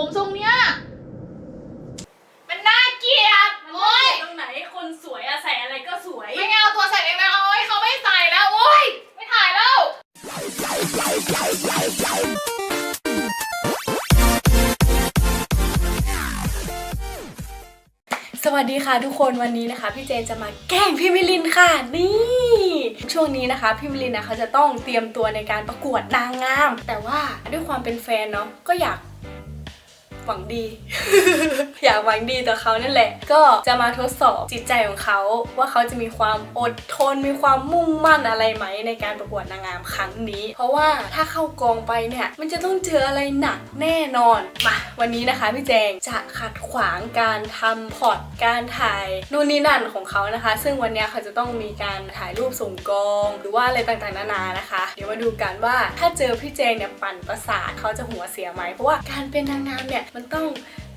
ผมทรงเนี้ย มันน่าเกลียดโอ้ยตรงไหนคนสวยอะใส่อะไรก็สวย ไม่เอาตัวใส่เองนะโอ้ยเขาไม่ใส่แล้วโอ้ยไม่ถ่ายแล้ว สวัสดีค่ะทุกคนวันนี้นะคะ พี่เจนจะมาแกล้งพี่มิลินค่ะนี่ ช่วงนี้นะคะพี่มิลินนะเขาจะต้องเตรียมตัวในการประกวดนางงาม แต่ว่าด้วยความเป็นแฟนเนาะก็อยาก หวังดี อยากหวังดีต่อเขานั่นแหละ ก็จะมาทดสอบจิตใจของเขา ว่าเขาจะมีความอดทนมีความมุ่งมั่นอะไรไหมในการประกวดนางงามครั้งนี้ เพราะว่าถ้าเข้ากองไปเนี่ย มันจะต้องเจออะไรหนักแน่นอนมาวันนี้นะคะพี่แจงจะขัดขวางการทำพอร์ตการถ่ายนู่นนี่นั่นของเขานะคะ ซึ่งวันนี้เขาจะต้องมีการถ่ายรูปส่งกอง หรือว่าอะไรต่างๆนานานะคะ เดี๋ยวมาดูกันว่าถ้าเจอพี่แจงเนี่ยปั่นประสาทเขาจะหัวเสียไหมเพราะว่าการเป็นนางงามเนี่ยมันต้อง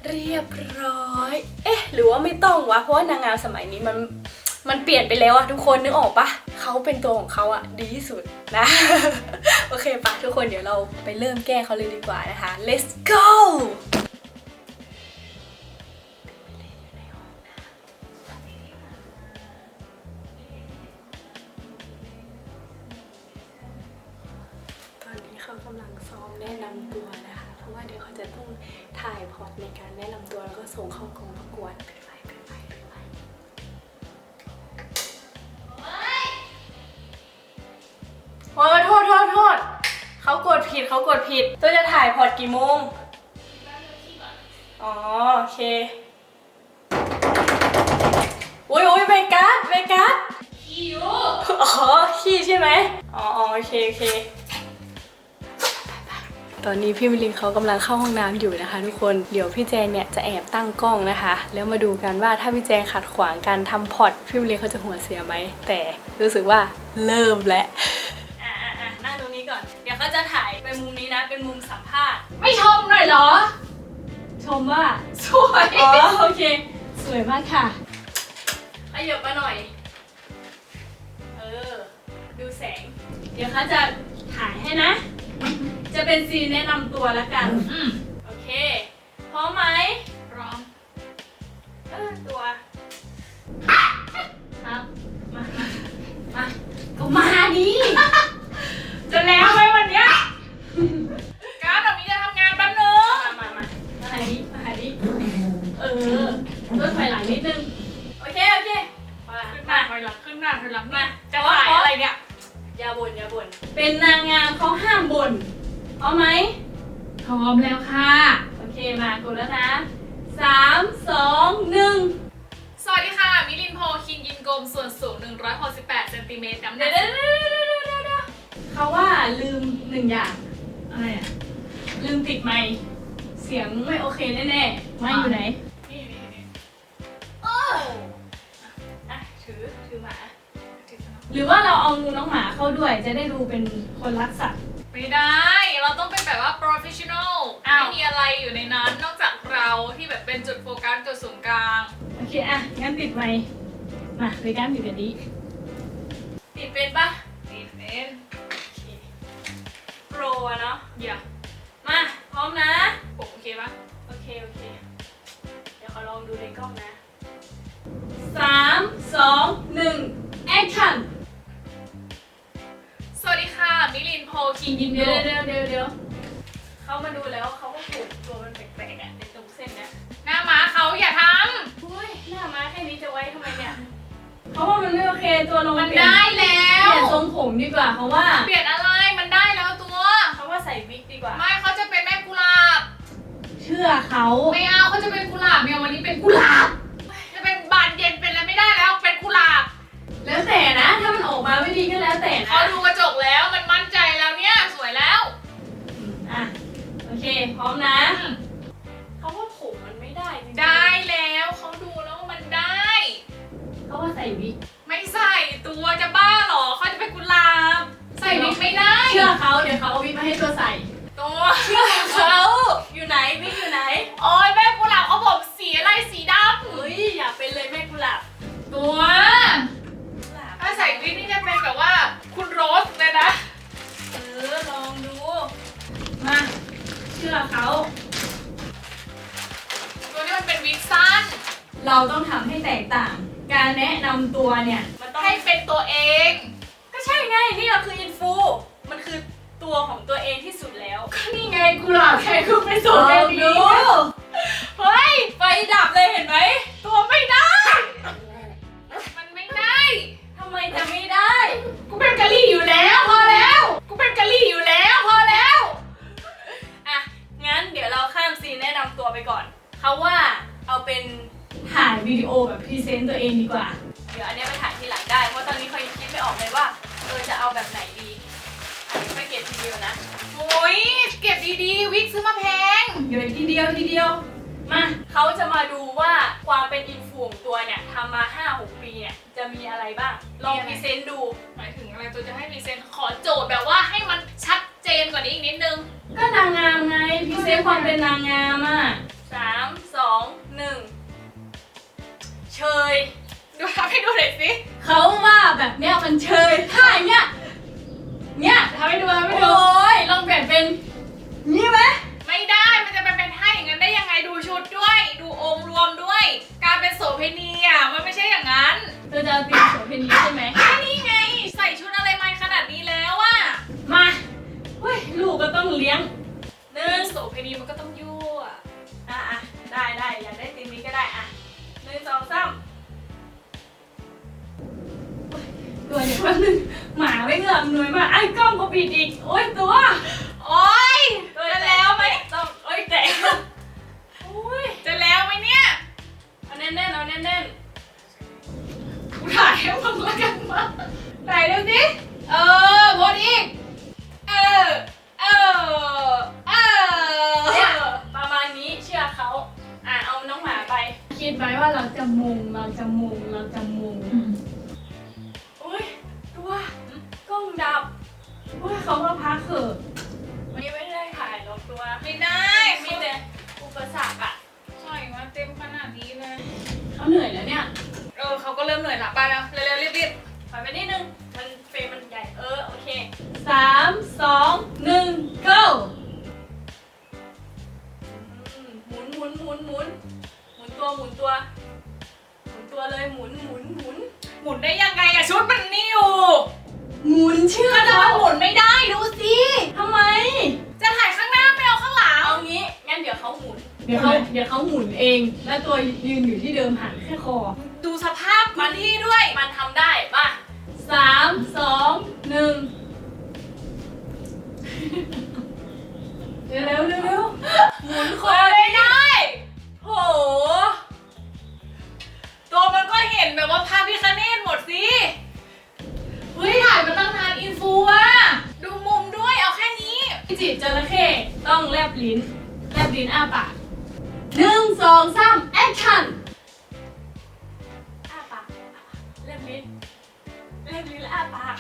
เรียบร้อย เอ๊ะ หรือว่าไม่ต้องวะ เพราะว่านางงามสมัยนี้มันมันเปลี่ยนไปแล้วอะทุกคนนึกออกปะเขาเป็นตัวของเขาอะดีที่สุดนะ โอเคปะทุกคนเดี๋ยวเราไปเริ่มแก้เขาเลยดีกว่านะคะ let's go ตอนนี้เขากำลังซ้อมแนะนำตัวนะะเพราะว่าเดี๋ยวเขาจะต้องถ่ายพอร์ตในการแนะนำตัวแล้วก็ส่งเข้ากองประกวดไปไปไปไปไปโอ้ยโทษโทษโทษเขากดผิดเขากดผิด ตัวจะถ่ายพอร์ตกี่โมงอ๋อโอเคอุ้ยอุ้ยเบกัสเบกัสขี้อยู่อ๋อขี้ใช่ไหมอ๋อโอเคโอเค ตอนนี้พี่มิลินเขากำลังเข้าห้องน้ำอยู่นะคะ ทุกคนเดี๋ยวพี่แจงเนี่ยจะแอบตั้งกล้องนะคะ แล้วมาดูกันว่าถ้าพี่แจงขัดขวางการทำพอร์ตพี่มิลินเขาจะหัวเสียไหมแต่รู้สึกว่าเริ่มแล้วอะอะอะนั่งตรงนี้ก่อน เดี๋ยวเขาจะถ่ายไปมุมนี้นะเป็นมุมสัมภาษณ์ ไม่ชมหน่อยเหรอ ชมว่าสวยอ๋อโอเค สวยมากค่ะขยับมาหน่อย เออ ดูแสง เดี๋ยวเขาจะถ่ายให้นะ จะเป็นซีนแนะนำตัวแล้วกัน อืมโอเค พร้อมไหมพร้อมเออตัว ครับ มา มามาก็มาดิจะแล้วไหมวันเนี้ยการแบบนี้จะทำงานแป๊บนึงมามามามาหาดิมาหาดิเออเลื่อนถอยหลังนิดนึง โอเค โอเคมาขึ้นหมาน้าถอยหลังขึ้นหน้าถอยหลังมา มส่วนสูง 168เซนติเมตรน้ำหนัเดี๋ยกวเดี๋ยวเดี๋ยวเดี๋ยวเดี๋ยวเดี๋ยวเขาว่าลืมหนึ่งอย่าง อะไรอะ ลืมติดไมค์เสียงไม่โอเคแน่ๆไม่อยู่ไหน นี่นี่นี่โอ้อะถือ ถือหมาถือซะหน่อยหรือว่าเราเอางูน้องหมาเข้าด้วย จะได้ดูเป็นคนรักสัตว์ ไม่ได้ เราต้องเป็นแบบว่า professional อ้าวไม่มีอะไรอยู่ในนั้น นอกจากเราที่แบบเป็นจุดโฟกัสจุดศูนย์กลาง โอเค อะ งั้นติดไมค์ มาไปกันติดกันดีติดเป็นปะนี่เป็นโอเคโปรอะเนาะอย่ามาพร้อมนะโอเคปะโอเคโอเค เดี๋ยวขอลองดูในกล้องนะสามสองหนึ่งแอคชั่นสวัสดีค่ะมิลินโพคินยินเดี๋ นไม่โอเคตัวลงำมันเปลี่ยได้แล้เปวลี่ยนทรงผมดีกว่าเขาว่าเปลี่ยนอะไร มันได้แล้วตัว เขาว่าใส่วิกดีกว่า ไม่เขาจะเป็นแม่กุหลาบ เชื่อเขาไม่เอาเขาจะเป็นกุหลาบเนี่ยวันนี้เป็นกุหลาบ จะเป็นบานเย็นเป็นอะไรไม่ได้แล้ว เป็นกุหลาบแล้วแต่นะ ถ้ามันออกมาไม่ดีก็แล้วแต่นะเขาดูกระจกแล้วมันมั่นใจแล้วเนี่ยสวยแล้ว อะโอเค พร้อมนะอืมเขาว่าผมมันไม่ได้จริงๆได้แล้วเขาดูแล้วว่ามันได้ เขาว่าใส่วิกไม่ใส่ ตัวจะบ้าเหรอเขาจะเป็นกุหลาบใส่วิกไม่ได้เชื่อเขาเดี๋ยวเขาเอาวิกมาให้ตัวใส่ ตัวเชื่อเขาอยู่ไหนวิกอยู่ไหนโอ้ยแม่กุหลาบเขาผมสีอะไรสีดเฮ้ยอยากเป็นเลยแม่กุหลาบำตัวกุหลาบถ้าใส่วิกนี่จะเป็นแบบว่า คุณโรสเลยนะเออลองดูมาเชื่อเขาเราต้องทำให้แตกต่าง การแนะนำตัวเนี่ยมันต้อง ให้เป็นตัวเอง ก็ใช่ไงนี่เราคืออินฟู มันคือตัวของตัวเองที่สุดแล้ว ก็นี่ไงกุหลาบแค่กูไม่สูงเอาแค่ดูนี้เฮ้ยไฟดับเลยเห็นไหมตัวไม่ได้ มันไม่ได้ทำไมจะไม่ได้ กูเป็นกะลี่อยู่แล้วพอแล้ว กูเป็นกะลี่อยู่แล้วพอแล้วอะงั้นเดี๋ยวเราข้ามซีนแนะนำตัวไปก่อนเขาว่าเอาเป็นถ่ายวิดีโอแบบพรีเซนต์ตัวเองดีกว่า เดี๋ยวอันเนี้ยไปถ่าย ออกเลยว่าเออจะเอาแบบไหนดีอันนี้ไปเก็บทีเดียวนะโอ้ยเก็บดีๆ วิกซื้อมาแพงเดี๋ยวทีเดียวทีเดียว มาเขาจะมาดูว่าความเป็นอินฟูของตัวเนี่ยทำมา 5-6 ปีเนี่ยจะมีอะไรบ้าง ลองพรีเซนต์ดู หมายถึงอะไรตัวจะให้พรีเซนต์ขอโจทย์แบบว่าให้มันชัดเจนกว่านี้อีกนิดนึง ก็นางงามไงพรีเซนต์ความเป็นนางงามอะสามสองหนึ่งเชย ดูทำให้ดูหน่อยสิเขาว่าแบบเนี้ยมันเชยท่าอย่างเนี้ย เนี้ยทำให้ดูทำให้โอ้ดูยลองเปลี่ยนเป็น นี่ไหม ตัวเดี๋ยวแป๊บนึงหมาไม่เงือบหน่วยมากไอ้กล้องก็ปิดอีก โอ๊ยตัวโอ๊ยตัวจะแล้วไหมต้องโอ๊ยแตะโอ๊ยจะแล้วไหมเนี่ยเอาแน่นๆเอาแน่นกูถ่ายให้มึงแล้วกันมาถ่ายดูสิเออโพสอีก นาดนี้เลยเขาเหนื่อยแล้วเนี่ย เออเขาก็เริ่มเหนื่อยละไปแล้ว เร็วๆรีบถอยไปนิดนึง ดี๋ยวเขาเดี๋ยวเขาหมุนเอง แล้วตัวยืนอยู่ที่เดิมหันแค่คอ ดูสภาพพื้นที่ด้วย มันทำได้ป่ะสามสองหนึ่งเร็วเร็วเร็ว ลบลิ้นแลบลิ้นแล้วอ้าปาก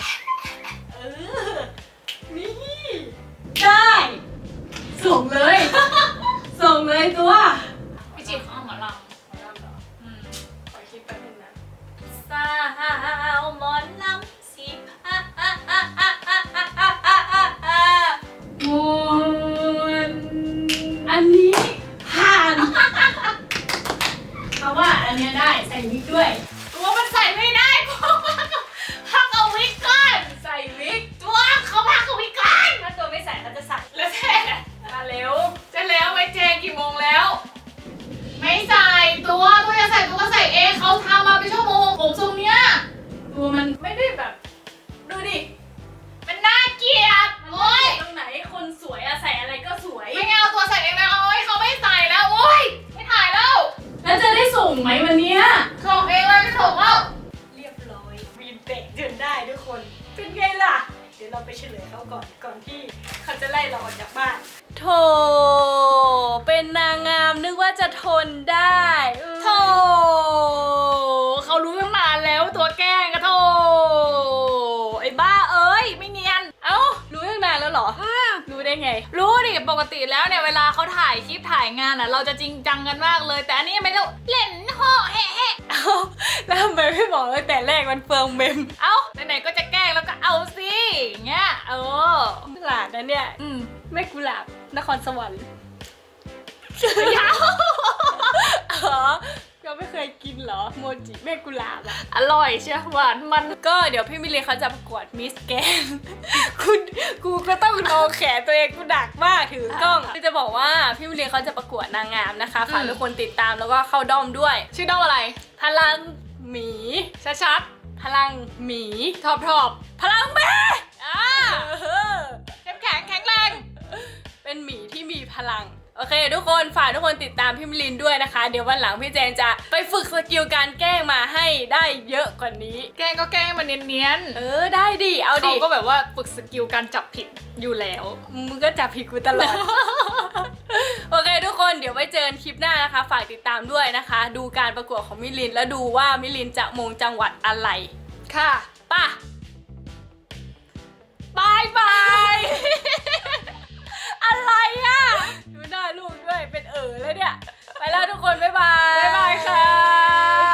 เออ นี่ ได้ ส่งเลย ส่งเลยตัว เองเขาทำมาเป็นชั่วโมงผมทรงเนี้ยตัวมันไม่ได้แบบ ดูดิ มันน่าเกลียดโอ๊ยตรงไหนคนสวยอะใส่อะไรก็สวย ไม่เอาตัวใส่เองแล้วโอ๊ยเขาไม่ใส่แล้วโอ๊ยไม่ถ่ายแล้วแล้วจะได้ส่งไหมวันเนี้ยส่งเองเลยไม่ส่งแล้วเรียบร้อยวีนเตะจนได้ทุกคน เป็นไงล่ะ เดี๋ยวเราไปเฉลยเขาก่อนก่อนที่เขาจะไล่เราออกจากบ้านโธ่เป็นนางงามนึกว่าจะทนได้โธ่ ติแล้วเนี่ยเวลาเขาถ่ายคลิปถ่ายงานอะ เราจะจริงจังกันมากเลย แต่อันนี้ไม่รู้เล่นห่อแฮะแฮะเอ้าแล้วทำไมไม่บอกตั้งแต่แรกมันเฟืองเมม เอ้าไหนๆก็จะแกล้งแล้วก็เอาสิอย่างเงี้ยเออหลาดนะเนี่ยอืมไม่กุหลาบนครสวรรค์ยาว อ๋อยังไม่ไม่เคยกินเหรอโมจิแม่กุหลาบอะอร่อยเชียวหวานมันก็เดี๋ยวพี่มิลลีเขาจะประกวดมิสแกนคุณกูก็ต้องโนแขนตัวเองกูดักมากถือกล้องคือจะบอกว่าพี่มิลลีเขาจะประกวดนางงามนะคะฝากอืมทุกคนติดตามแล้วก็เข้าด้อมด้วย ชื่อด้อมอะไร พลังหมีชัดพลังหมีๆทอบทอบพลังแม่ๆอ่าเข้มแข็งแข็งแรง เป็นหมีที่มีพลัง โอเค ทุกคนฝากทุกคนติดตามพี่มิลินด้วยนะคะ เดี๋ยววันหลังพี่เจนจะไปฝึกสกิลการแกล้งมาให้ได้เยอะกว่านี้ แกล้งก็แกล้งมันเนียนเออได้ดิเอาๆดิเขาก็แบบว่าฝึกสกิลการจับผิดอยู่แล้ว มึงก็จับผิดกูตลอด โอเค ทุกคนเดี๋ยวไว้เจอกันคลิปหน้านะคะ ฝากติดตามด้วยนะคะ ดูการประกวดของมิลิน แล้วดูว่ามิลินจะมงจังหวัดอะไรค่ะ ป่ะบายบาย หน้าลูกด้วยเป็นเอ๋อแล้วเนี่ย ไปแล้วทุกคน บ๊ายบาย บ๊ายบายค่ะ